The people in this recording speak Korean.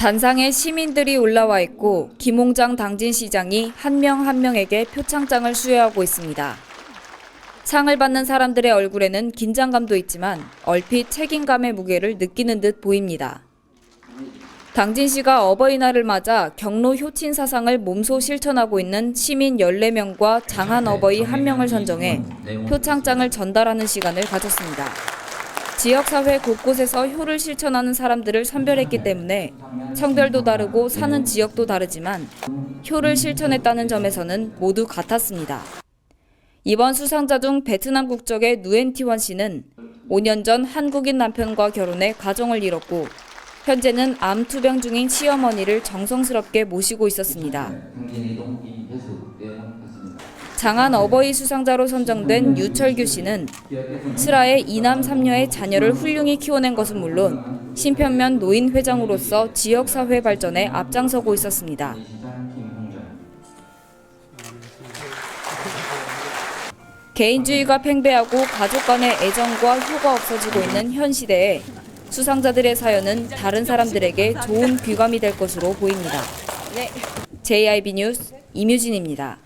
단상에 시민들이 올라와 있고 김홍장 당진시장이 한명한 명에게 표창장을 수여하고 있습니다. 상을 받는 사람들의 얼굴에는 긴장감도 있지만 얼핏 책임감의 무게를 느끼는 듯 보입니다. 당진시가 어버이날을 맞아 경로 효친 사상을 몸소 실천하고 있는 시민 14명과 장한 어버이 1명을 선정해 표창장을 전달하는 시간을 가졌습니다. 지역사회 곳곳에서 효를 실천하는 사람들을 선별했기 때문에 성별도 다르고 사는 지역도 다르지만 효를 실천했다는 점에서는 모두 같았습니다. 이번 수상자 중 베트남 국적의 누엔티원 씨는 5년 전 한국인 남편과 결혼해 가정을 이뤘고 현재는 암 투병 중인 시어머니를 정성스럽게 모시고 있었습니다. 장한 어버이 수상자로 선정된 유철규 씨는 슬하의 이남 삼녀의 자녀를 훌륭히 키워낸 것은 물론 신편면 노인 회장으로서 지역 사회 발전에 앞장서고 있었습니다. 개인주의가 팽배하고 가족 간의 애정과 효가 없어지고 있는 현 시대에 수상자들의 사연은 다른 사람들에게 좋은 귀감이 될 것으로 보입니다. JIB 뉴스 이뮤진입니다.